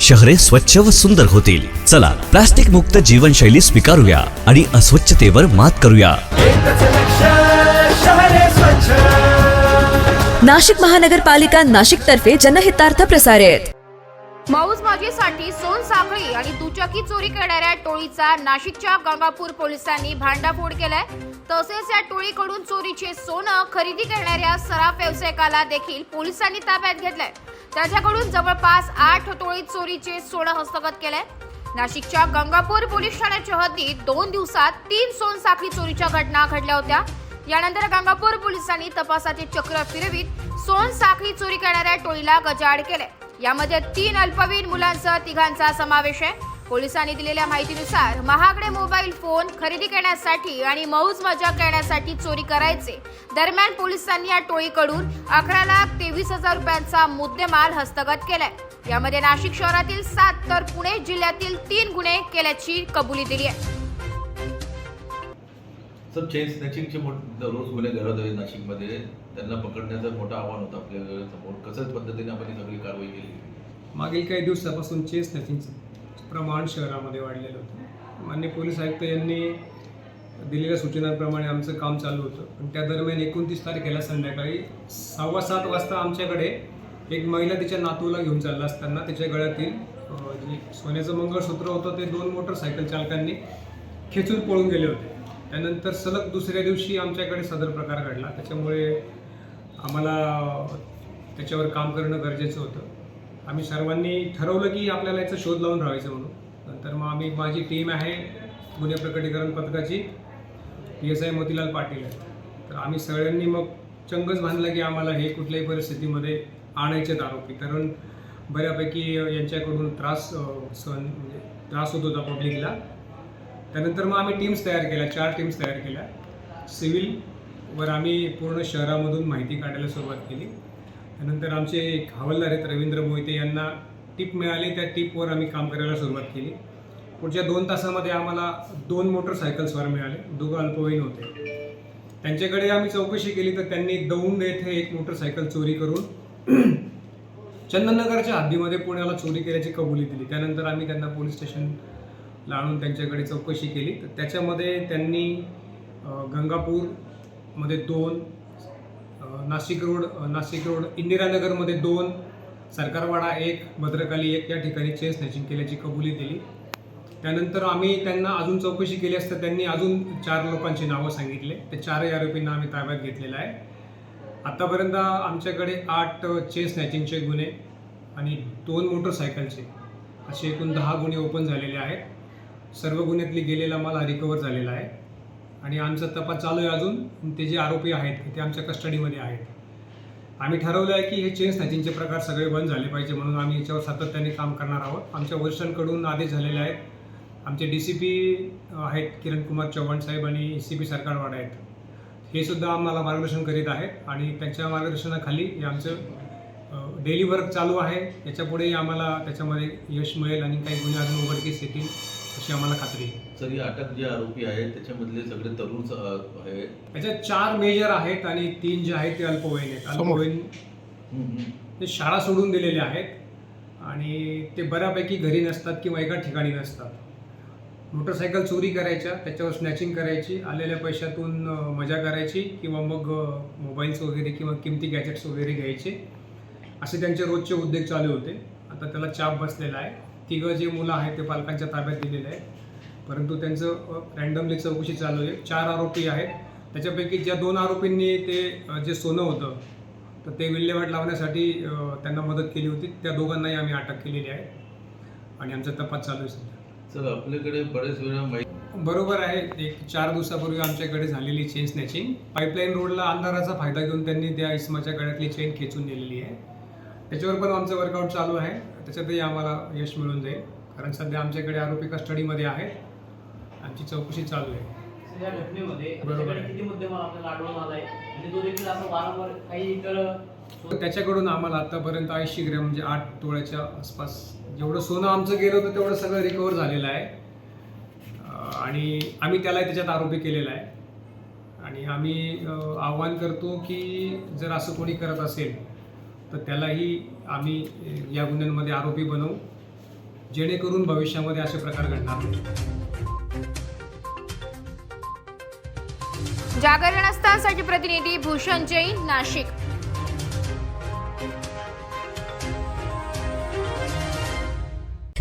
शहरे स्वच्छ व सुंदर होतील. चला प्लास्टिक मुक्त जीवनशैली स्वीकारूया आणि अस्वच्छतेवर मात करूया. नाशिक महानगरपालिका नाशिक तर्फे जनहितार्थ प्रसारित. मौज मजेसाठी सोन साखळी आणि दुचाकी चोरी करणाऱ्या टोळीचा नाशिकच्या गंगापूर पोलिसांनी भांडाफोड केलाय. तसेच या टोळीकडून चोरीचे सोनं खरेदी करणाऱ्या सराफ व्यावसायिकाला देखील पोलिसांनी ताब्यात घेतलंय. त्याच्याकडून जवळपास आठ टोळी चोरीचे सोनं हस्तगत केलंय. नाशिकच्या गंगापूर पोलीस ठाण्याच्या हद्दीत दोन दिवसात तीन सोन साखळी चोरीच्या घटना घडल्या होत्या. यानंतर गंगापूर पोलिसांनी तपासाचे चक्र फिरवीत सोन साखळी चोरी करणाऱ्या टोळीला गजाआड केले यामध्ये तीन अल्पवयीन मुलांसह तिघांचा समावेश आहे. पोलिसांनी दिलेल्या माहितीनुसार महागडे मोबाईल फोन खरेदी करण्यासाठी आणि मौज मजा करण्यासाठी चोरी करायचे. दरम्यान पोलिसांनी या टोळीकडून अकरा लाख तेवीस हजार रुपयांचा मुद्देमाल हस्तगत केलाय. यामध्ये नाशिक शहरातील सात तर पुणे जिल्ह्यातील तीन गुन्हे केल्याची कबुली दिली आहे. सर चेन स्नॅचिंगचे मोठ रोज गुन्हे घडत आहेत नाशिकमध्ये. त्यांना पकडण्याचं मोठं आव्हान होतं आपल्यासमोर कसं पद्धतीने आपण ही सगळी कारवाई केली? मागील काही दिवसापासून चेस स्नॅचिंगचं प्रमाण शहरामध्ये वाढलेलं होतं. मान्य पोलीस आयुक्त यांनी दिलेल्या सूचनांप्रमाणे आमचं काम चालू होतं. पण त्या दरम्यान एकोणतीस तारखेला संध्याकाळी सव्वा सात वाजता आमच्याकडे एक महिला तिच्या नातूला घेऊन चालला असताना त्याच्या गळ्यातील जे सोन्याचं मंगळसूत्र होतं ते दोन मोटरसायकल चालकांनी खेचून पळून गेले होते. त्यानंतर सलग दुसऱ्या दिवशी आमच्याकडे सदर प्रकार घडला. त्याच्यामुळे आम्हाला त्याच्यावर काम करणं गरजेचं होतं. आम्ही सर्वांनी ठरवलं की आपल्याला याचा शोध लावून राहायचं म्हणून. नंतर मग आम्ही माझी टीम आहे गुन्हे प्रकटीकरण पथकाची P S I Motilal Patil आहे. तर आम्ही सगळ्यांनी मग चंगच बांधलं की आम्हाला हे कुठल्याही परिस्थितीमध्ये आणायचेत आरोपी. कारण बऱ्यापैकी यांच्याकडून त्रास सहन म्हणजे त्रास होत होता पब्लिकला त्यानंतर मग आम्ही टीम्स तयार केल्या चार टीम्स तयार केल्या. सिव्हिलवर आम्ही पूर्ण शहरामधून माहिती काढायला सुरुवात केली. त्यानंतर आमचे एक हवालदार आहेत रवींद्र मोहिते यांना टीप मिळाली. त्या टीपवर आम्ही काम करायला सुरुवात केली. पुढच्या दोन तासामध्ये आम्हाला दोन मोटरसायकल्सवर मिळाले. दोघं अल्पवयीन होते. त्यांच्याकडे आम्ही चौकशी केली तर त्यांनी दौंड येथे एक मोटरसायकल चोरी करून चंदननगरच्या हद्दीमध्ये पुण्याला चोरी केल्याची कबुली दिली. त्यानंतर आम्ही त्यांना पोलीस स्टेशनला आणून त्यांच्याकडे चौकशी केली. तर त्याच्यामध्ये त्यांनी गंगापूरमध्ये दोन नाशिक रोड नाशिक रोड इंदिरानगरमध्ये दोन सरकारवाडा एक भद्रकाली एक या ठिकाणी चेन स्नॅचिंग केल्याची कबुली दिली. त्यानंतर आम्ही त्यांना अजून चौकशी केली असता त्यांनी अजून चार लोकांची नावं सांगितले. त्या चारही आरोपींना आम्ही ताब्यात घेतलेलं आहे. आतापर्यंत आमच्याकडे आठ चेन स्नॅचिंगचे गुन्हे आणि दोन मोटरसायकलचे असे एकूण दहा गुन्हे ओपन झालेले आहेत. सर्व गुन्ह्यातली गेलेला माल रिकवर झालेला आहे. आणि आमचा तपास चालू आहे अजून. ते जे आरोपी आहेत ते आमच्या कस्टडीमध्ये आहेत. आम्ही ठरवलं आहे की हे चेन स्नॅचिंगचे प्रकार सगळे बंद झाले पाहिजे म्हणून आम्ही याच्यावर सातत्याने काम करणार आहोत. आमच्या वरिष्ठांकडून आदेश झालेले आहेत. आमचे डी सी पी आहेत किरण कुमार चव्हाण साहेब आणि सी पी सरकारवाड आहेत. हे सुद्धा आम्हाला मार्गदर्शन करीत आहेत आणि त्यांच्या मार्गदर्शनाखाली हे आमचं डेली वर्क चालू आहे. याच्यापुढेही आम्हाला त्याच्यामध्ये यश मिळेल आणि काही गुन्हे अजून उघडकीस येतील. अशी आम्हाला खात्री आहे. सर हे अटक जे आरोपी आहेत त्याच्यामधले सगळे तरुण आहे याच्यात चार मेजर आहेत आणि तीन जे आहेत ते अल्पवयीन आहेत. अल्पवयीन. ते शाळा सोडून दिलेले आहेत आणि ते बऱ्यापैकी घरी नसतात किंवा एका ठिकाणी नसतात. मोटरसायकल चोरी करायच्या त्याच्यावर स्नॅचिंग करायची आलेल्या पैशातून मजा करायची किंवा मग मोबाईल्स वगैरे किंवा किमती गॅजेट्स वगैरे घ्यायचे. असे त्यांचे रोजचे उद्योग चालू होते. आता त्याला चाप बसलेला आहे. तिघं जे मुलं आहेत ते पालकांच्या ताब्यात दिलेले आहेत. परंतु त्यांचं रँडमली चौकशी चालू आहे. चार आरोपी आहेत. त्याच्यापैकी ज्या दोन आरोपींनी ते जे सोनं होतं तर ते विल्हेवाट लावण्यासाठी त्यांना मदत केली होती. त्या दोघांनाही आम्ही अटक केलेली आहे. आणि आमचा तपास चालू आहे सध्या. सर आपल्याकडे बरेच वेळा माहिती बरोबर आहे. एक चार दिवसापूर्वी आमच्याकडे झालेली चेन स्नॅचिंग. पाईपलाईन रोडला अंधाराचा फायदा घेऊन त्यांनी त्या इस्माच्या गळ्यातली चेन खेचून नेलेली आहे. त्याच्यावर पण आमचं वर्कआउट चालू आहे. त्याच्यातही आम्हाला यश मिळून जाईल. कारण सध्या आमच्याकडे आरोपी कस्टडीमध्ये आहेत. आमची चौकशी चालू आहे. या घटनेमध्ये बरोबर त्याच्याकडे आहे. किती मुद्देमाल आपल्याला आढळून आलाय? आणि तो देखील असं वारंवार काही इतर त्याच्याकडून आम्हाला आतापर्यंत ऐंशी ग्रॅम म्हणजे आठ तोळ्याच्या आसपास जेवढं सोनं आमचं गेलं होतं तेवढं सगळं रिकवर झालेलं आहे. आणि आम्ही त्याला त्याच्यात आरोपी केलेला आहे. आणि आम्ही आव्हान करतो की जर असं कोणी करत असेल तर त्यालाही आम्ही या गुन्ह्यांमध्ये आरोपी बनवू. जेणेकरून भविष्यामध्ये असे प्रकार घडणार जागरण असतासाठी प्रतिनिधी भूषण जैन नाशिक.